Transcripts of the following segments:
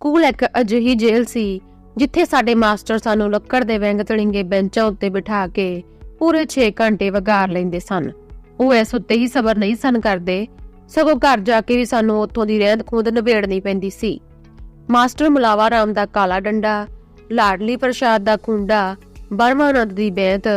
School ਇੱਕ ਅਜਿਹੀ ਜੇਲ੍ਹ ਸੀ, ਜਿੱਥੇ ਸਾਡੇ ਮਾਸਟਰ ਸਾਨੂੰ ਲੱਕੜ ਦੇ ਵਿੰਗ ਤੜਿੰਗੇ ਬੈਂਚਾਂ ਉੱਤੇ ਬਿਠਾ ਕੇ ਪੂਰੇ 6 ਘੰਟੇ ਵਗਾਰ ਲੈਂਦੇ ਸਨ। ਉਹ ਇਸ ਉੱਤੇ ਹੀ ਸਬਰ ਨਹੀਂ ਸਨ ਕਰਦੇ, ਸਗੋਂ ਘਰ ਜਾ ਕੇ ਵੀ ਸਾਨੂੰ ਉੱਥੋਂ ਦੀ ਰਹਿੰਦ ਖੂੰਦ ਨਿਬੇੜਨੀ ਪੈਂਦੀ ਸੀ। ਮਾਸਟਰ ਮੁਲਾਵਾ ਰਾਮ ਦਾ ਕਾਲਾ ਡੰਡਾ, ਲਾਡਲੀ ਪ੍ਰਸ਼ਾਦ ਦਾ ਖੁੰਡਾ, ਬਰਮਾਨੰਦ ਦੀ ਬੈਂਤ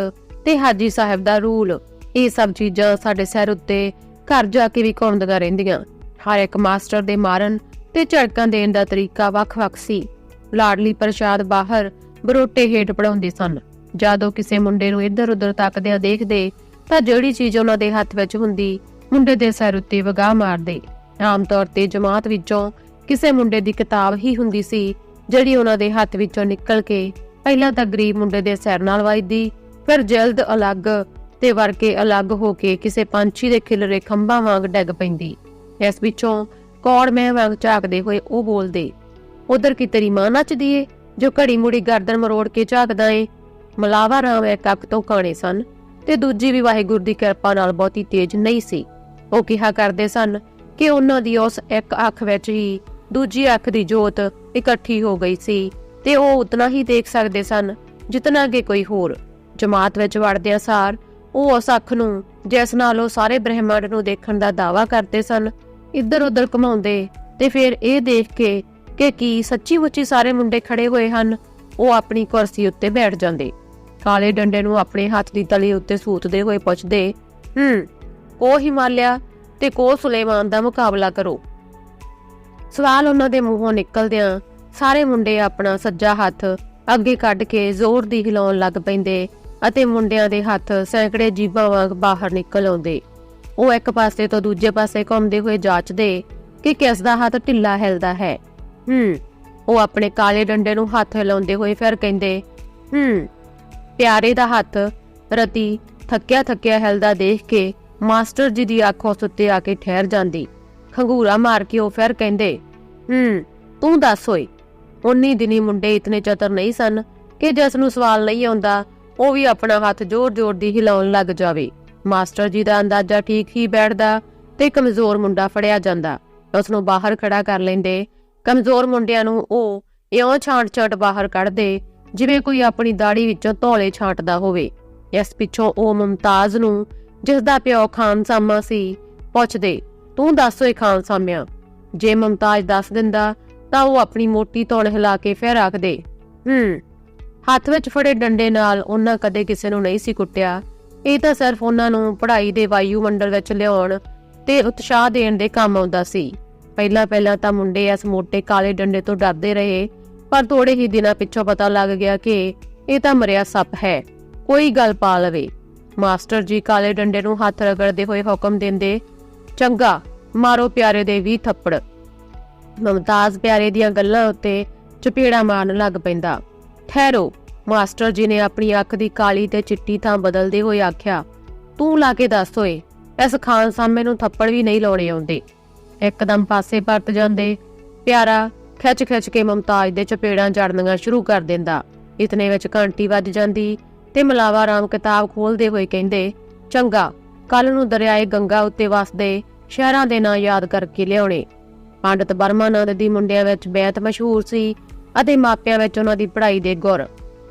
ਤੇ ਹਾਜੀ ਸਾਹਿਬ ਦਾ ਰੂਲ, ਇਹ ਸਭ ਚੀਜ਼ਾਂ ਸਾਡੇ ਸਿਰ ਉੱਤੇ ਘਰ ਜਾ ਕੇ ਵੀ ਘੁੰਮਦੀਆਂ ਰਹਿੰਦੀਆਂ। ਹਰ ਇੱਕ ਮਾਸਟਰ ਦੇ ਮਾਰਨ ਤੇ ਝੜਕਾਂ ਦੇਣ ਦਾ ਤਰੀਕਾ ਵੱਖ-ਵੱਖ ਸੀ। ਲਾਡਲੀ ਪ੍ਰਸ਼ਾਦ ਬਾਹਰ ਬਰੋਟੇ ਹੇਠ ਪੜਾਉਂਦੇ ਸਨ। ਜਦੋਂ ਕਿਸੇ ਮੁੰਡੇ ਨੂੰ ਇੱਧਰ-ਉੱਧਰ ਤੱਕਦਿਆਂ ਦੇਖਦੇ, ਤਾਂ ਜਿਹੜੀ ਚੀਜ਼ ਉਹਨਾਂ ਦੇ ਹੱਥ ਵਿੱਚ ਹੁੰਦੀ, ਮੁੰਡੇ ਦੇ ਸਿਰ ਉੱਤੇ ਵਗਾਹ ਮਾਰਦੇ। ਆਮ ਤੌਰ ਤੇ ਜਮਾਤ ਵਿੱਚੋਂ ਕਿਸੇ ਮੁੰਡੇ ਦੀ ਕਿਤਾਬ ਹੀ ਹੁੰਦੀ ਸੀ, ਜਿਹੜੀ ਉਹਨਾਂ ਦੇ ਹੱਥ ਵਿੱਚੋਂ ਨਿਕਲ ਕੇ ਪਹਿਲਾਂ ਤਾਂ ਗਰੀਬ ਮੁੰਡੇ ਦੇ ਸਿਰ ਨਾਲ ਵੱਜਦੀ, ਫਿਰ ਜਲਦ ਅਲੱਗ ਤੇ ਵਰਕੇ ਅਲੱਗ ਹੋ ਕੇ ਕਿਸੇ ਪੰਛੀ ਦੇ ਖਿਲਰੇ ਖੰਭਾਂ ਵਾਂਗ ਡਿੱਗ ਪੈਂਦੀ। ਇਸ ਵਿੱਚੋਂ ਕੌੜ ਮੈਂ ਵਾਂਗ ਝਾਕਦੇ ਹੋਏ ਉਹ ਬੋਲਦੇ, ਉਧਰ ਕੀ ਤੇਰੀ ਮਾਂ ਨੱਚਦੀ ਏ? ਜੋ ਘੜੀ ਮੁੜੀ ਗਰਦਨ ਮਰੋੜ ਕੇ ਝਾਕਦਾ ਏ। ਮਲਾਵਾ ਰਾਮ ਇੱਕ ਅੱਖ ਤੋਂ ਕਾਣੇ ਸਨ ਤੇ ਦੂਜੀ ਵੀ ਵਾਹਿਗੁਰੂ ਦੀ ਕਿਰਪਾ ਨਾਲ ਬਹੁਤੀ ਤੇਜ਼ ਨਹੀਂ ਸੀ। ਉਹ ਕਿਹਾ ਕਰਦੇ ਸਨ ਕਿ ਉਹਨਾਂ ਦੀ ਉਸ ਇੱਕ ਅੱਖ ਵਿੱਚ ਹੀ ਦੂਜੀ ਅੱਖ ਦੀ ਜੋਤ ਇਕੱਠੀ ਹੋ ਗਈ ਸੀ ਤੇ ਉਹ ਉਤਨਾ ਹੀ ਦੇਖ ਸਕਦੇ ਸਨ ਜਿਤਨਾ ਕਿ ਕੋਈ ਹੋਰ। ਜਮਾਤ ਵਿੱਚ ਵੜਦਿਆਂ ਸਾਰ ਉਹ ਉਸ ਅੱਖ ਨੂੰ ਜਿਸ ਨਾਲ ਉਹ ਸਾਰੇ ਬ੍ਰਹਿਮੰਡ ਨੂੰ ਦੇਖਣ ਦਾ ਦਾਵਾ ਕਰਦੇ ਸਨ ਇੱਧਰ ਉੱਧਰ ਘੁਮਾਉਂਦੇ ਤੇ ਫਿਰ ਇਹ ਦੇਖ ਕੇ ਕਿ ਕੀ ਸੱਚੀ ਮੁੱਚੀ ਸਾਰੇ ਮੁੰਡੇ ਖੜੇ ਹੋਏ ਹਨ, ਉਹ ਆਪਣੀ ਕੁਰਸੀ ਉੱਤੇ ਬੈਠ ਜਾਂਦੇ। ਕਾਲੇ ਡੰਡੇ ਨੂੰ ਆਪਣੇ ਹੱਥ ਦੀ ਤਲੀ ਉੱਤੇ ਸੂਤਦੇ ਹੋਏ ਪੁੱਛਦੇ, ਹੂੰ ਕੋ ਹਿਮਾਲਿਆ ਤੇ ਕੋ ਸੁਲੇਮਾਨ ਦਾ ਮੁਕਾਬਲਾ ਕਰੋ। ਸਵਾਲ ਉਹਨਾਂ ਦੇ ਮੂੰਹੋਂ ਨਿਕਲਦਿਆਂ ਸਾਰੇ ਮੁੰਡੇ ਆਪਣਾ ਸੱਜਾ ਹੱਥ ਅੱਗੇ ਕੱਢ ਕੇ ਜ਼ੋਰ ਦੀ ਹਿਲਾਉਣ ਲੱਗ ਪੈਂਦੇ ਅਤੇ ਮੁੰਡਿਆਂ ਦੇ ਹੱਥ ਸੈਂਕੜੇ ਜੀਬਾਂ ਵਾਂਗ ਬਾਹਰ ਨਿਕਲ ਆਉਂਦੇ। ਉਹ ਇੱਕ ਪਾਸੇ ਤੋਂ ਦੂਜੇ ਪਾਸੇ ਘੁੰਮਦੇ ਹੋਏ ਜਾਂਚਦੇ ਕਿ ਕਿਸ ਦਾ ਹੱਥ ਢਿੱਲਾ ਹਿਲਦਾ ਹੈ। ਹੂੰ, ਉਹ ਆਪਣੇ ਕਾਲੇ ਡੰਡੇ ਨੂੰ ਹੱਥ ਹਿਲਾਉਂਦੇ ਹੋਏ ਫਿਰ ਕਹਿੰਦੇ, ਹੂੰ, ਪਿਆਰੇ ਦਾ ਹੱਥ ਰਤੀ ਥੱਕਿਆ ਥੱਕਿਆ ਹਿਲਦਾ ਦੇਖ ਕੇ ਮਾਸਟਰ ਜੀ ਦੀ ਅੱਖ ਉਸ ਉੱਤੇ ਆ ਕੇ ਠਹਿਰ ਜਾਂਦੀ। ਖੰਗੂਰਾ ਮਾਰ ਕੇ ਉਹ ਫਿਰ ਕਹਿੰਦੇ, ਹੂੰ, ਤੂੰ ਦੱਸ ਓਏ, ਉਨੀ ਦਿਨੀ ਮੁੰਡੇ ਇਤਨੇ ਚਤਰ ਨਹੀਂ ਸਨ ਕਿ ਜਿਸ ਨੂੰ ਸਵਾਲ ਨਹੀਂ ਆਉਂਦਾ, ਉਹ ਵੀ ਆਪਣਾ ਹੱਥ ਜ਼ੋਰ-ਜ਼ੋਰ ਦੀ ਹਿਲਾਉਣ ਲੱਗ ਜਾਵੇ। ਮਾਸਟਰ ਜੀ ਦਾ ਅੰਦਾਜ਼ਾ ਠੀਕ ਹੀ ਬੈਠਦਾ ਤੇ ਕਮਜ਼ੋਰ ਮੁੰਡਾ ਫੜਿਆ ਜਾਂਦਾ। ਉਸ ਨੂੰ ਬਾਹਰ ਖੜਾ ਕਰ ਲੈਂਦੇ। ਕਮਜ਼ੋਰ ਮੁੰਡਿਆਂ ਨੂੰ ਉਹ ਇਉਂ ਛਾਂਟ-ਛਾਂਟ ਬਾਹਰ ਕੱਢਦੇ, ਜਿਵੇਂ ਕੋਈ ਆਪਣੀ ਦਾੜੀ ਵਿੱਚੋਂ ਧੌਲੇ ਛਾਂਟਦਾ ਹੋਵੇ। ਇਸ ਪਿੱਛੋਂ ਉਹ ਮੁਮਤਾਜ਼ ਨੂੰ, ਜਿਸ ਦਾ ਪਿਓ ਖਾਨ ਸਾਮਾ ਸੀ, ਪੁੱਛਦੇ, ਤੂੰ ਦੱਸ ਓਏ ਖਾਨ ਸਾਮਿਆ ਜੇ ਮੁਮਤਾਜ਼ ਦੱਸ ਦਿੰਦਾ, ਤਾਂ ਉਹ ਆਪਣੀ ਮੋਟੀ ਧੌਣ ਹਿਲਾ ਕੇ ਫਿਰ ਆਖਦੇ, ਹੂੰ, ਹੱਥ ਵਿੱਚ ਫੜੇ ਡੰਡੇ ਨਾਲ ਉਹਨਾਂ ਕਦੇ ਕਿਸੇ ਨੂੰ ਨਹੀਂ ਸੀ ਕੁੱਟਿਆ। ਇਹ ਤਾਂ ਸਿਰਫ ਉਹਨਾਂ ਨੂੰ ਪੜ੍ਹਾਈ ਦੇ ਵਾਯੂਮੰਡਲ ਵਿੱਚ ਲਿਆਉਣ ਤੇ ਉਤਸ਼ਾਹ ਦੇਣ ਦੇ ਕੰਮ ਆਉਂਦਾ ਸੀ। ਪਹਿਲਾਂ ਪਹਿਲਾਂ ਤਾਂ ਮੁੰਡੇ ਇਸ ਮੋٹے ਕਾਲੇ ਡੰਡੇ ਤੋਂ ਡਰਦੇ ਰਹੇ, ਪਰ ਥੋੜੇ ਹੀ ਦਿਨਾਂ ਪਿੱਛੋਂ ਪਤਾ ਲੱਗ ਗਿਆ ਕਿ ਇਹ ਤਾਂ ਮਰਿਆ ਸੱਪ ਹੈ। ਕੋਈ ਗੱਲ ਪਾ ਲਵੇ। ਮਾਸਟਰ ਜੀ ਕਾਲੇ ਡੰਡੇ ਨੂੰ ਹੱਥ ਰਗੜਦੇ ਹੋਏ ਹੁਕਮ ਦਿੰਦੇ, ਚੰਗਾ, ਮਾਰੋ ਪਿਆਰੇ ਦੇ 20 ਥੱਪੜ। ਮਮਤਾਜ਼ ਪਿਆਰੇ ਦੀਆਂ ਗੱਲਾਂ ਉੱਤੇ ਚਪੇੜਾ ਮਾਰਨ ਲੱਗ ਪੈਂਦਾ। ਠਹਿਰੋ। ਮਾਸਟਰ ਜੀ ਨੇ ਆਪਣੀ ਅੱਖ ਦੀ ਕਾਲੀ ਤੇ ਚਿੱਟੀ ਥਾਂ ਬਦਲਦੇ ਹੋਏ ਆਖਿਆ, ਤੂੰ ਲਾ ਕੇ ਦੱਸ ਓਏ, ਇਸ ਖਾਨ ਸਾਹਮਣੇ ਨੂੰ ਥੱਪੜ ਵੀ ਨਹੀਂ ਲਾਉਣੇ ਆਉਂਦੇ। ਇੱਕਦਮ ਪਾਸੇ ਪਰਤ ਜਾਂਦੇ, ਪਿਆਰਾ ਖਿੱਚ ਖਿੱਚ ਕੇ ਮਮਤਾਜ਼ ਦੇ ਚਪੇੜਾਂ ਜੜਨੀਆਂ ਸ਼ੁਰੂ ਕਰ ਦਿੰਦਾ। ਇਤਨੇ ਵਿੱਚ ਘੰਟੀ ਵੱਜ ਜਾਂਦੀ ਤੇ ਮਲਾਵਾ ਰਾਮ ਕਿਤਾਬ ਖੋਲਦੇ ਹੋਏ ਕਹਿੰਦੇ, ਚੰਗਾ ਕੱਲ ਨੂੰ ਦਰਿਆਏ ਗੰਗਾ ਉੱਤੇ ਵਸਦੇ ਸ਼ਹਿਰਾਂ ਦੇ ਨਾਂ ਯਾਦ ਕਰਕੇ ਲਿਆਉਣੇ। ਪੰਡਤ ਬਰਮਾਨੰਦ ਦੀ ਮੁੰਡਿਆਂ ਵਿੱਚ ਬੈਤ ਮਸ਼ਹੂਰ ਸੀ ਅਤੇ ਮਾਪਿਆਂ ਵਿੱਚ ਉਹਨਾਂ ਦੀ ਪੜ੍ਹਾਈ ਦੇ ਗੁਰ।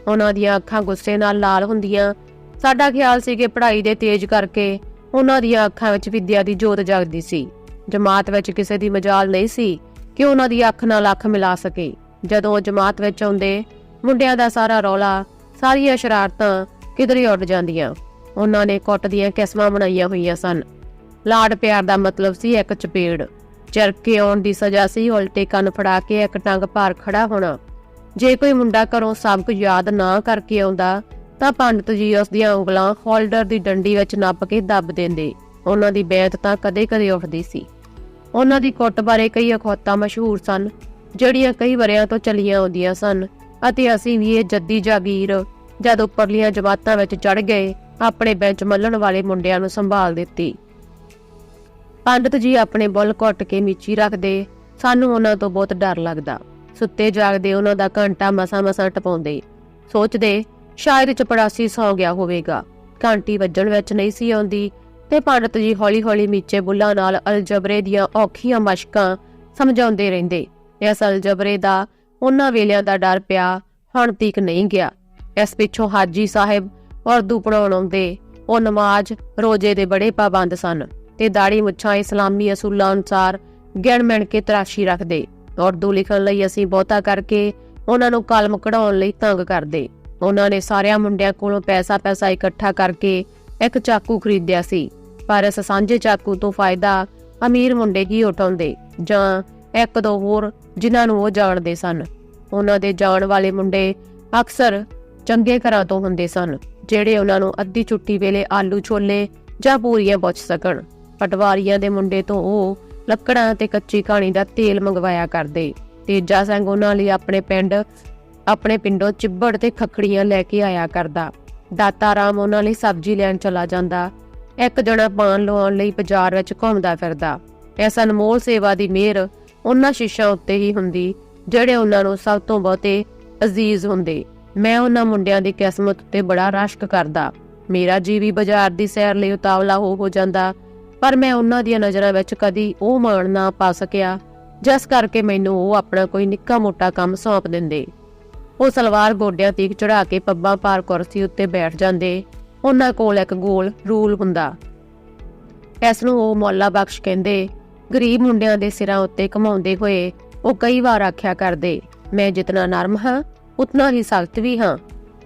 ਉਹਨਾਂ ਦੀਆਂ ਅੱਖਾਂ ਗੁੱਸੇ ਨਾਲ ਲਾਲ ਹੁੰਦੀਆਂ। ਸਾਡਾ ਖਿਆਲ ਸੀ ਕਿ ਪੜ੍ਹਾਈ ਦੇ ਤੇਜ਼ ਕਰਕੇ ਉਹਨਾਂ ਦੀਆਂ ਅੱਖਾਂ ਵਿੱਚ ਵਿਦਿਆ ਦੀ ਜੋਤ ਜਗਦੀ ਸੀ। ਜਮਾਤ ਵਿੱਚ ਕਿਸੇ ਦੀ ਮਜਾਲ ਨਹੀਂ ਸੀ ਕਿ ਉਹਨਾਂ ਦੀ ਅੱਖ ਨਾਲ ਅੱਖ ਮਿਲਾ ਸਕੇ। ਜਦੋਂ ਜਮਾਤ ਵਿੱਚ ਆਉਂਦੇ, ਮੁੰਡਿਆਂ ਦਾ ਸਾਰਾ ਰੌਲਾ, ਸਾਰੀਆਂ ਸ਼ਰਾਰਤਾਂ ਕਿਧਰੇ ਉੱਡ ਜਾਂਦੀਆਂ। ਉਹਨਾਂ ਨੇ ਕੁੱਟ ਦੀਆਂ ਕਿਸਮਾਂ ਬਣਾਈਆਂ ਹੋਈਆਂ ਸਨ। ਲਾਡ ਪਿਆਰ ਦਾ ਮਤਲਬ ਸੀ ਇੱਕ ਚਪੇੜ। ਚਰਕੇ ਆਉਣ ਦੀ ਸਜ਼ਾ ਸੀ, ਉਲਟੇ ਕੰਨ ਫੜਾ ਕੇ ਇੱਕ ਟੰਗ ਭਾਰ ਖੜਾ ਹੋਣਾ। ਜੇ ਕੋਈ ਮੁੰਡਾ ਘਰੋਂ ਸਭ ਕੁਝ ਯਾਦ ਨਾ ਕਰਕੇ ਆਉਂਦਾ, ਤਾਂ ਪੰਡਤ ਜੀ ਉਸ ਦੀਆਂ ਉਂਗਲਾਂ ਹੋਲਡਰ ਦੀ ਡੰਡੀ ਵਿੱਚ ਨੱਪ ਕੇ ਦੱਬ ਦਿੰਦੇ। ਉਹਨਾਂ ਦੀ ਬੈਤ ਤਾਂ ਕਦੇ-ਕਦੇ ਉੱਠਦੀ ਸੀ। ਉਹਨਾਂ ਦੀ ਕੁੱਟ ਬਾਰੇ ਕਈ ਅਖੌਤਾਂ ਮਸ਼ਹੂਰ ਸਨ, ਜਿਹੜੀਆਂ ਕਈ ਵਰਿਆਂ ਤੋਂ ਚੱਲੀਆਂ ਆਉਂਦੀਆਂ ਸਨ, ਅਤੇ ਅਸੀਂ ਵੀ ਇਹ ਜੱਦੀ ਜਾਗੀਰ ਜਦ ਉੱਪਰਲੀਆਂ ਜਮਾਤਾਂ ਵਿੱਚ ਚੜ ਗਏ, ਆਪਣੇ ਬੈਂਚ ਮੱਲਣ ਵਾਲੇ ਮੁੰਡਿਆਂ ਨੂੰ ਸੰਭਾਲ ਦਿੱਤੀ। ਪੰਡਤ ਜੀ ਆਪਣੇ ਬੁੱਲ ਘੁੱਟ ਕੇ ਮੀਚੀ ਰੱਖਦੇ, ਸਾਨੂੰ ਉਹਨਾਂ ਤੋਂ ਬਹੁਤ ਡਰ ਲੱਗਦਾ। ਸੁੱਤੇ ਜਾਗਦੇ ਉਹਨਾਂ ਦਾ ਘੰਟਾ ਮਸਾ-ਮਸਾ ਟਪਾਉਂਦੇ। ਸੋਚਦੇ, ਸ਼ਾਇਦ ਚਪੜਾਸੀ ਸੌ ਗਿਆ ਹੋਵੇਗਾ। ਘੰਟੀ ਵੱਜਣ ਵਿੱਚ ਨਹੀਂ ਸੀ ਆਉਂਦੀ ਤੇ ਪੰਡਤ ਜੀ ਹੌਲੀ-ਹੌਲੀ ਮੀਚੇ ਬੁੱਲਾਂ ਨਾਲ ਅਲਜਬਰੇ ਦੀਆਂ ਔਖੀਆਂ ਮਸ਼ਕਾਂ ਸਮਝਾਉਂਦੇ ਰਹਿੰਦੇ। ਇਸ ਅਲਜਬਰੇ ਦਾ ਉਹਨਾਂ ਵੇਲਿਆਂ ਦਾ ਡਰ ਪਿਆ, ਹੁਣ ਤੀਕ ਨਹੀਂ ਗਿਆ। ਇਸ ਪਿੱਛੋਂ ਹਾਜੀ ਸਾਹਿਬ ਉਰਦੂ ਪੜਾਉਣ ਆਉਂਦੇ। ਉਹ ਨਮਾਜ਼, ਰੋਜ਼ੇ ਦੇ ਬੜੇ ਪਾਬੰਦ ਸਨ ਤੇ ਦਾੜੀ ਮੁੱਛਾਂ ਇਸਲਾਮੀ ਅਸੂਲਾਂ ਅਨੁਸਾਰ ਗਿਣ ਮਿਣ ਕੇ ਤਰਾਸ਼ੀ ਰੱਖਦੇ। ਉਰਦੂ ਲਿਖਣ ਲਈ ਅਸੀਂ ਬਹੁਤਾ ਕਰਕੇ ਉਹਨਾਂ ਨੂੰ ਕਲਮ ਕਢਾਉਣ ਲਈ ਤੰਗ ਕਰਦੇ। ਉਹਨਾਂ ਨੇ ਸਾਰਿਆਂ ਮੁੰਡਿਆਂ ਕੋਲੋਂ ਪੈਸਾ ਪੈਸਾ ਇਕੱਠਾ ਕਰਕੇ ਇੱਕ ਚਾਕੂ ਖਰੀਦਿਆ ਸੀ। ਪਰ ਇਸ ਸਾਂਝੇ ਚਾਕੂ ਤੋਂ ਫਾਇਦਾ ਅਮੀਰ ਮੁੰਡੇ ਹੀ ਉਠਾਉਂਦੇ ਜਾਂ ਇੱਕ ਦੋ ਹੋਰ ਜਿਨ੍ਹਾਂ ਨੂੰ ਉਹ ਜਾਣਦੇ ਸਨ। ਉਹਨਾਂ ਦੇ ਜਾਣ ਵਾਲੇ ਮੁੰਡੇ ਅਕਸਰ ਚੰਗੇ ਘਰਾਂ ਤੋਂ ਹੁੰਦੇ ਸਨ, ਜਿਹੜੇ ਉਹਨਾਂ ਨੂੰ ਅੱਧੀ ਛੁੱਟੀ ਵੇਲੇ ਆਲੂ ਛੋਲੇ ਜਾਂ ਪੂਰੀਆਂ ਪੁੱਛ ਸਕਣ। ਪਟਵਾਰੀਆਂ ਦੇ ਮੁੰਡੇ ਤੋਂ ਉਹ ਲੱਕੜਾਂ ਤੇ ਕੱਚੀ ਕਹਾਣੀ ਦਾ ਤੇਲ ਮੰਗਵਾਇਆ ਕਰਦੇ। ਤੇਜਾ ਸਿੰਘ ਉਹਨਾਂ ਲਈ ਆਪਣੇ ਪਿੰਡ, ਆਪਣੇ ਪਿੰਡੋਂ ਚਿੱਬੜ ਤੇ ਖੱਖੜੀਆਂ ਲੈ ਕੇ ਆਇਆ ਕਰਦਾ। ਦਾਤਾ ਰਾਮ ਉਹਨਾਂ ਲਈ ਸਬਜ਼ੀ ਲੈਣ ਚਲਾ ਜਾਂਦਾ। ਇੱਕ ਜਣਾ ਪਾਨ ਲਵਾਉਣ ਲਈ ਬਾਜ਼ਾਰ ਵਿੱਚ ਘੁੰਮਦਾ ਫਿਰਦਾ। ਇਸ ਅਨਮੋਲ ਸੇਵਾ ਦੀ ਮਿਹਰ ਉਹਨਾਂ ਸ਼ੀਸ਼ਾਂ ਉੱਤੇ ਹੀ ਹੁੰਦੀ, ਜਿਹੜੇ ਉਹਨਾਂ ਨੂੰ ਸਭ ਤੋਂ ਬਹੁਤੇ ਅਜ਼ੀਜ਼ ਹੁੰਦੇ। ਮੈਂ ਉਹਨਾਂ ਮੁੰਡਿਆਂ ਦੀ ਕਿਸਮਤ ਉੱਤੇ ਬੜਾ ਰਸ਼ਕ ਕਰਦਾ। ਮੇਰਾ ਜੀ ਵੀ ਬਾਜ਼ਾਰ ਦੀ ਸੈਰ ਲਈ ਉਤਾਵਲਾ ਹੋ ਹੋ ਜਾਂਦਾ। ਪਰ ਮੈਂ ਉਹਨਾਂ ਦੀਆਂ ਨਜ਼ਰਾਂ ਵਿੱਚ ਕਦੀ ਉਹ ਮਾਣ ਨਾ ਪਾ ਸਕਿਆ, ਜਿਸ ਕਰਕੇ ਮੈਨੂੰ ਉਹ ਆਪਣਾ ਕੋਈ ਨਿੱਕਾ ਮੋਟਾ ਕੰਮ ਸੌਂਪ ਦਿੰਦੇ। ਉਹ ਸਲਵਾਰ ਗੋਡਿਆਂ ਤੀਕ ਚੜਾ ਕੇ ਪੱਬਾਂ ਪਾਰ ਕੁਰਸੀ ਉੱਤੇ ਬੈਠ ਜਾਂਦੇ। ਉਹਨਾਂ ਕੋਲ ਇੱਕ ਗੋਲ ਰੂਲ ਹੁੰਦਾ। ਇਸ ਨੂੰ ਉਹ ਮੌਲਾ ਬਖਸ਼ ਕਹਿੰਦੇ। ਗਰੀਬ ਮੁੰਡਿਆਂ ਦੇ ਸਿਰਾਂ ਉੱਤੇ ਘਮਾਉਂਦੇ ਹੋਏ ਉਹ ਕਈ ਵਾਰ ਆਖਿਆ ਕਰਦੇ, ਮੈਂ ਜਿਤਨਾ ਨਰਮ ਹਾਂ, ਉਤਨਾ ਹੀ ਸਖਤ ਵੀ ਹਾਂ।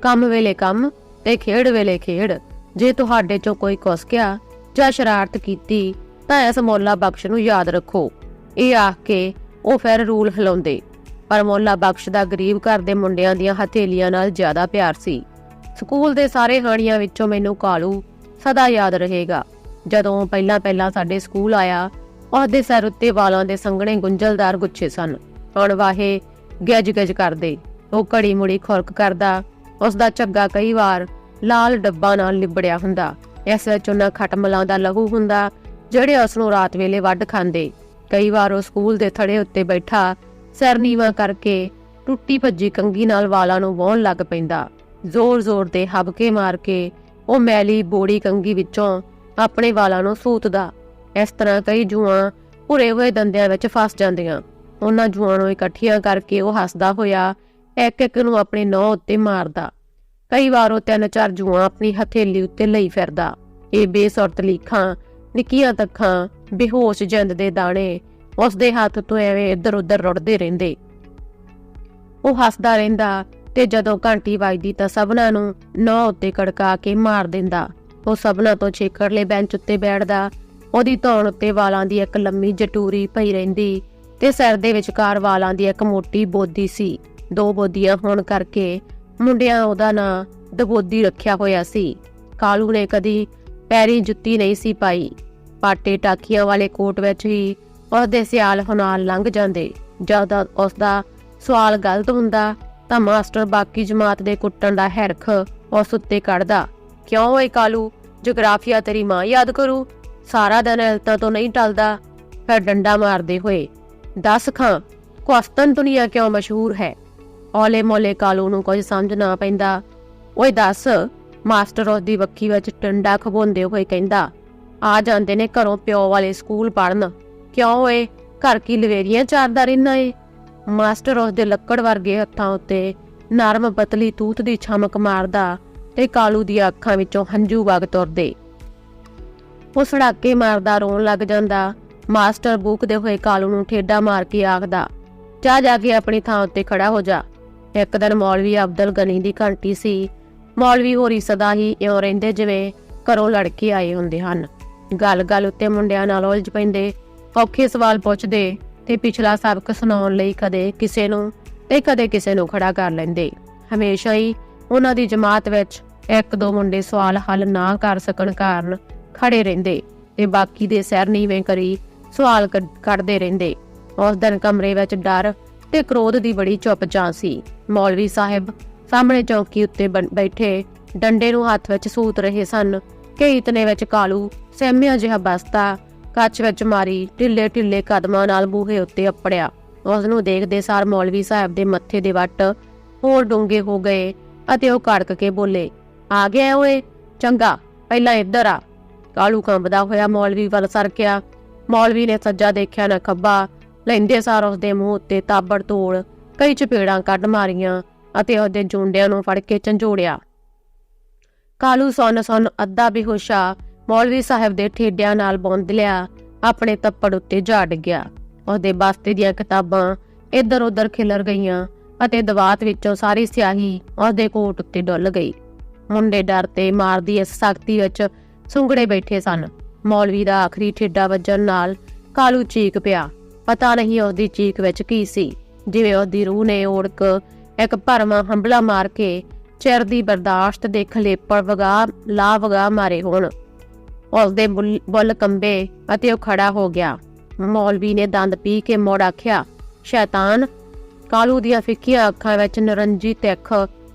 ਕੰਮ ਵੇਲੇ ਕੰਮ ਤੇ ਖੇਡ ਵੇਲੇ ਖੇਡ। ਜੇ ਤੁਹਾਡੇ ਚੋਂ ਕੋਈ ਕੁਸਕਿਆ ਜਾਂ ਸ਼ਰਾਰਤ ਕੀਤੀ, ਤਾਂ ਇਸ ਮੌਲਾ ਬਖਸ਼ ਨੂੰ ਯਾਦ ਰੱਖੋ। ਇਹ ਆਖ ਕੇ ਉਹ ਫਿਰ ਰੂਲ ਹਿਲਾਉਂਦੇ। ਪਰ ਮੌਲਾ ਬਖਸ਼ ਦਾ ਗਰੀਬ ਘਰ ਦੇ ਮੁੰਡਿਆਂ ਦੀਆਂ ਹਥੇਲੀਆਂ ਨਾਲ ਜ਼ਿਆਦਾ ਪਿਆਰ ਸੀ। ਸਕੂਲ ਦੇ ਸਾਰੇ ਹਾਣੀਆਂ ਵਿੱਚੋਂ ਮੈਨੂੰ ਕਾਲੂ ਸਦਾ ਯਾਦ ਰਹੇਗਾ। ਜਦੋਂ ਪਹਿਲਾਂ ਪਹਿਲਾਂ ਸਾਡੇ ਸਕੂਲ ਆਇਆ, ਉਹਦੇ ਸਿਰ ਉੱਤੇ ਵਾਲਾਂ ਦੇ ਸੰਘਣੇ ਗੁੰਝਲਦਾਰ ਗੁੱਛੇ ਸਨ। ਹੁਣ ਵਾਹੇ ਗੱਜ ਗੱਜ ਕਰਦੇ। ਉਹ ਘੜੀ ਮੁੜੀ ਖੁਰਕ ਕਰਦਾ ਉਸ ਦਾ ਝੱਗਾ ਕਈ ਵਾਰ ਲਾਲ ਡੱਬਾ ਨਾਲ ਲਿਬੜਿਆ ਹੁੰਦਾ। ਇਸ ਵਿੱਚ ਉਹਨਾਂ ਖਟਮਲਾਂ ਦਾ ਲਹੂ ਹੁੰਦਾ, ਜਿਹੜੇ ਉਸ ਨੂੰ ਰਾਤ ਵੇਲੇ ਵੱਢ ਖਾਂਦੇ। ਕਈ ਵਾਰ ਉਹ ਸਕੂਲ ਦੇ ਥੜੇ ਉੱਤੇ ਬੈਠਾ, ਸਿਰ ਨੀਵਾ ਕਰਕੇ ਟੁੱਟੀ ਭੱਜੀ ਕੰਗੀ ਨਾਲ ਵਾਲਾਂ ਨੂੰ ਵਾਹਣ ਲੱਗ ਪੈਂਦਾ। ਜ਼ੋਰ-ਜ਼ੋਰ ਤੇ ਹਬਕੇ ਮਾਰ ਕੇ ਉਹ ਮੈਲੀ ਬੋੜੀ ਕੰਗੀ ਵਿੱਚੋਂ ਆਪਣੇ ਵਾਲਾਂ ਨੂੰ ਸੂਤਦਾ। ਇਸ ਤਰ੍ਹਾਂ ਕਈ ਜੂਆਂ ਭੁਰੇ ਹੋਏ ਦੰਦਿਆਂ ਵਿੱਚ ਫਸ ਜਾਂਦੀਆਂ। ਉਹਨਾਂ ਜੂਆਂ ਨੂੰ ਇਕੱਠੀਆਂ ਕਰਕੇ ਉਹ ਹੱਸਦਾ ਹੋਇਆ ਇੱਕ ਇੱਕ ਨੂੰ ਆਪਣੇ ਨੌ ਉੱਤੇ ਮਾਰਦਾ। ਕਈ ਵਾਰ ਉਹ ਤਿੰਨ ਚਾਰ ਜੂਆਂ ਆਪਣੀ ਹਥੇਲੀ ਉੱਤੇ ਲਈ ਫਿਰਦਾ। ਇਹ ਬੇਸੁਰਤ ਲੀਖਾਂ, ਨਿੱਕੀਆਂ ਤੱਖਾਂ, ਬੇਹੋਸ਼ ਜਿੰਦ ਦੇ ਦਾਣੇ ਉਸ ਦੇ ਹੱਥ ਤੋਂ ਐਵੇਂ ਇੱਧਰ ਉੱਧਰ ਰੁੜਦੇ ਰਹਿੰਦੇ। ਉਹ ਹੱਸਦਾ ਰਹਿੰਦਾ ਤੇ ਜਦੋਂ ਘੰਟੀ ਵੱਜਦੀ ਤਾਂ ਸਭਨਾਂ ਨੂੰ ਨੌ ਉੱਤੇ ਕੜਕਾ ਕੇ ਮਾਰ ਦਿੰਦਾ। ਉਹ ਸਭਨਾਂ ਤੋਂ ਛੇਕੜਲੇ ਬੈਂਚ ਉੱਤੇ ਬੈਠਦਾ, ਉਹਦੀ ਧੌਣ ਉੱਤੇ ਵਾਲਾਂ ਦੀ ਇੱਕ ਲੰਮੀ ਜਟੂਰੀ ਪਈ ਰਹਿੰਦੀ ਤੇ ਸਿਰ ਦੇ ਵਿਚਕਾਰ ਵਾਲਾਂ ਦੀ ਇੱਕ ਮੋਟੀ ਬੋਦੀ ਸੀ। ਦੋ ਬੋਦੀਆਂ ਹੋਣ ਕਰਕੇ ਮੁੰਡਿਆਂ ਉਹਦਾ ਨਾਂ ਦਬੋਦੀ ਰੱਖਿਆ ਹੋਇਆ ਸੀ। ਕਾਲੂ ਨੇ ਕਦੀ ਪੈਰੀ ਜੁੱਤੀ ਨਹੀਂ ਸੀ ਪਾਈ। ਪਾਟੇ ਟਾਕੀਆਂ ਵਾਲੇ ਕੋਟ ਵਿੱਚ ਹੀ ਉਹਦੇ ਸਿਆਲ ਹੁਨਾਲ ਲੰਘ ਜਾਂਦੇ। ਜਦ ਉਸ ਦਾ ਸਵਾਲ ਗਲਤ ਹੁੰਦਾ, ਤਾਂ ਮਾਸਟਰ ਬਾਕੀ ਜਮਾਤ ਦੇ ਕੁੱਟਣ ਦਾ ਹਿਰਖ ਉਸ ਉੱਤੇ ਕੱਢਦਾ। ਕਿਉਂ ਓਏ ਕਾਲੂ? ਜਗਰਾਫੀਆ ਤੇਰੀ ਮਾਂ ਯਾਦ ਕਰੂ? ਸਾਰਾ ਦਿਨ ਇਲਤਾਂ ਤੋਂ ਨਹੀਂ ਟਲਦਾ। ਫਿਰ ਡੰਡਾ ਮਾਰਦੇ ਹੋਏ, ਦੱਸ ਖਾਂ ਕੁਸਤਨ ਦੁਨੀਆ ਕਿਉਂ ਮਸ਼ਹੂਰ ਹੈ? ਔਲੇ ਮੋਲੇ ਕਾਲੂ ਨੂੰ ਕੁਝ ਸਮਝ ਨਾ ਪੈਂਦਾ। ਓਏ ਦੱਸ, ਮਾਸਟਰ ਉਹਦੀ ਵੱਖੀ ਵਿੱਚ ਟੰਡਾ ਖਬੋਂਦੇ ਹੋਏ ਕਹਿੰਦਾ, ਆ ਜਾਂਦੇ ਨੇ ਘਰੋਂ ਪਿਓ ਵਾਲੇ ਸਕੂਲ ਪੜਨ ਕਿਉਂ ਓਏ? ਘਰ ਕੀ ਲਵੇਰੀਆਂ ਚਾਰਦਾ ਰਹਿਣਾ ਏ? ਮਾਸਟਰ ਉਹਦੇ ਲੱਕੜ ਵਰਗੇ ਹੱਥਾਂ ਉੱਤੇ ਨਰਮ ਪਤਲੀ ਤੂਤ ਦੀ ਛਮਕ ਮਾਰਦਾ ਤੇ ਕਾਲੂ ਦੀਆਂ ਅੱਖਾਂ ਵਿੱਚੋਂ ਹੰਝੂ ਵਗ ਤੁਰਦੇ। ਉਹ ਸੜਾਕੇ ਮਾਰਦਾ ਰੋਣ ਲੱਗ ਜਾਂਦਾ। ਮਾਸਟਰ ਬੂਕਦੇ ਹੋਏ ਕਾਲੂ ਨੂੰ ਠੇਡਾ ਮਾਰ ਕੇ ਆਖਦਾ, ਜਾ ਜਾ ਕੇ ਆਪਣੀ ਥਾਂ ਉੱਤੇ ਖੜਾ ਹੋ ਜਾ। ਇੱਕ ਦਿਨ ਮੌਲਵੀ ਅਬਦੁਲ ਗਨੀ ਦੀ ਘੰਟੀ ਸੀ। ਮੌਲਵੀ ਹੋਰੀ ਸਦਾ ਹੀ ਇਉਂ ਰਹਿੰਦੇ ਜਿਵੇਂ ਘਰੋਂ ਲੜਕੇ ਆਏ ਹੁੰਦੇ ਹਨ। ਗੱਲ-ਗੱਲ ਉੱਤੇ ਮੁੰਡਿਆਂ ਨਾਲ ਉਲਝ ਪੈਂਦੇ, ਔਖੇ ਸਵਾਲ ਪੁੱਛਦੇ ਤੇ ਪਿਛਲਾ ਸਬਕ ਸੁਣਾਉਣ ਲਈ ਕਦੇ ਕਿਸੇ ਨੂੰ ਤੇ ਕਦੇ ਕਿਸੇ ਨੂੰ ਖੜਾ ਕਰ ਲੈਂਦੇ। ਹਮੇਸ਼ਾ ਹੀ ਉਹਨਾਂ ਦੀ ਜਮਾਤ ਵਿੱਚ ਇੱਕ ਦੋ ਮੁੰਡੇ ਸਵਾਲ ਹੱਲ ਨਾ ਕਰ ਸਕਣ ਕਾਰਨ ਖੜੇ ਰਹਿੰਦੇ ਤੇ ਬਾਕੀ ਦੇ ਸਿਰ ਨੀਵੇਂ ਕਰੀ ਸਵਾਲ ਕੱਢਦੇ ਰਹਿੰਦੇ। ਉਸ ਦਿਨ ਕਮਰੇ ਵਿੱਚ ਡਰ ਤੇ ਕ੍ਰੋਧ ਦੀ ਬੜੀ ਚੁੱਪ ਚੁੱਪਚਾਂ ਸੀ। ਮੌਲਵੀ ਸਾਹਿਬ ਸਾਹਮਣੇ ਚੌਕੀ ਉੱਤੇ ਬੈਠੇ ਡੰਡੇ ਨੂੰ ਹੱਥ ਵਿੱਚ ਸੂਤ ਰਹੇ ਸਨ ਕਿ ਇਤਨੇ ਵਿੱਚ ਕਾਲੂ ਸਹਿਮਿਆ ਜਿਹਾ ਬਸਤਾ ਕੱਚ ਵਿੱਚ ਮਾਰੀ ਢਿੱਲੇ ਢਿੱਲੇ ਕਦਮਾਂ ਨਾਲ ਬੂਹੇ ਉੱਤੇ ਅਪੜਿਆ। ਉਸ ਨੂੰ ਦੇਖਦੇ ਸਾਰ ਮੌਲਵੀ ਸਾਹਿਬ ਦੇ ਮੱਥੇ ਦੇ ਵੱਟ ਹੋਰ ਡੂੰਘੇ ਹੋ ਗਏ ਅਤੇ ਉਹ ਕੜਕ ਕੇ ਬੋਲੇ, ਆ ਗਿਆ ਓਏ, ਚੰਗਾ, ਪਹਿਲਾਂ ਇੱਧਰ ਆ। ਕਾਲੂ ਕੰਬਦਾ ਹੋਇਆ ਮੌਲਵੀ ਵੱਲ ਸਰਕਿਆ ਮੌਲਵੀ ਨੇ ਸੱਜਾ ਦੇਖਿਆ ਨਾ ਖੱਬਾ ਲੈਂਦੇ ਸਾਰ ਉਸਦੇ ਮੂੰਹ ਉੱਤੇ ਤਾਬੜ ਤੋੜ, ਕਈ ਚਪੇੜਾਂ ਕੱਢ ਮਾਰੀਆਂ ਅਤੇ ਉਹਦੇ ਜੁੰਡਿਆਂ ਨੂੰ ਫੜ ਕੇ ਝੰਜੋੜਿਆ। ਕਾਲੂ ਸੌਨ ਸੌਨ ਅੱਧਾ ਬੇਹੋਸ਼ਾ ਮੌਲਵੀ ਸਾਹਿਬ ਦੇ ਠੇਡਿਆਂ ਨਾਲ ਬੌਂਦ ਲਿਆ, ਆਪਣੇ ਤੱਪੜ ਉੱਤੇ ਜਾ ਡਿੱਗਿਆ। ਉਹਦੇ ਬਸਤੇ ਦੀਆਂ ਕਿਤਾਬਾਂ ਇੱਧਰ ਉੱਧਰ ਖਿਲਰ ਗਈਆਂ ਅਤੇ ਦਵਾਤ ਵਿੱਚੋਂ ਸਾਰੀ ਸਿਆਹੀ ਉਹਦੇ ਕੋਟ ਉੱਤੇ ਡੁੱਲ ਗਈ। ਮੁੰਡੇ ਡਰ ਤੇ ਮਾਰਦੀ ਇਸ ਸਖਤੀ ਵਿੱਚ ਸੁੰਗੜੇ ਬੈਠੇ ਸਨ। ਮੌਲਵੀ ਦਾ ਆਖਰੀ ਠੇਡਾ ਵੱਜਣ ਨਾਲ ਕਾਲੂ ਚੀਕ ਪਿਆ। ਪਤਾ ਨਹੀਂ ਉਹਦੀ ਚੀਕ ਵਿੱਚ ਕੀ ਸੀ। ਜਿਵੇਂ ਉਹਦੀ ਰੂਹ ਨੇ ਓੜਕ ਇੱਕ ਭਰਮਾ ਹੰਬਲਾ ਮਾਰ ਕੇ ਚਿਰ ਦੀ ਬਰਦਾਸ਼ਤ ਦੇ ਖਲੇਪੜ ਵਗਾ ਲਾ ਵਗਾ ਮਾਰੇ ਹੋਣ। ਉਸਦੇ ਬੁੱਲ ਬੁੱਲ ਕੰਬੇ ਅਤੇ ਉਹ ਖੜਾ ਹੋ ਗਿਆ। ਮੌਲਵੀ ਨੇ ਦੰਦ ਪੀ ਕੇ ਮੋੜ ਆਖਿਆ, ਸ਼ੈਤਾਨ, ਕਾਲੂ ਦੀਆਂ ਫਿੱਕੀਆਂ ਅੱਖਾਂ ਵਿੱਚ ਨਰੰਜੀ ਤਿੱਖ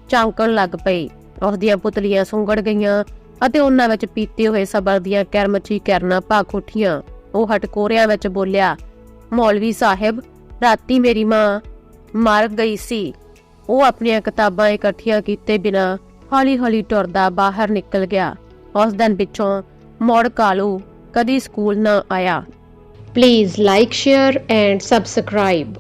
ਚਮਕਣ ਲੱਗ ਪਈ। ਉਹਦੀਆਂ ਪੁਤਲੀਆਂ ਸੁੰਗੜ ਗਈਆਂ ਅਤੇ ਉਹਨਾਂ ਵਿੱਚ ਪੀਤੇ ਹੋਏ ਸਬਰ ਦੀਆਂ ਕਰਮਚੀ ਕਰਨਾ ਭਾਖ ਉੱਠੀਆਂ ਉਹ ਹਟਕੋਰਿਆਂ ਵਿੱਚ ਬੋਲਿਆ ਮੌਲਵੀ ਸਾਹਿਬ, ਰਾਤੀ ਮੇਰੀ ਮਾਂ ਮਰ ਗਈ ਸੀ। ਉਹ ਆਪਣੀਆਂ ਕਿਤਾਬਾਂ ਇਕੱਠੀਆਂ ਕੀਤੇ ਬਿਨਾ ਹੌਲੀ-ਹੌਲੀ ਟੁਰਦਾ ਬਾਹਰ ਨਿਕਲ ਗਿਆ। ਉਸ ਦਿਨ ਪਿੱਛੋਂ ਮੋੜ ਕਾਲੂ ਕਦੀ ਸਕੂਲ ਨਾ ਆਇਆ। Please like share and subscribe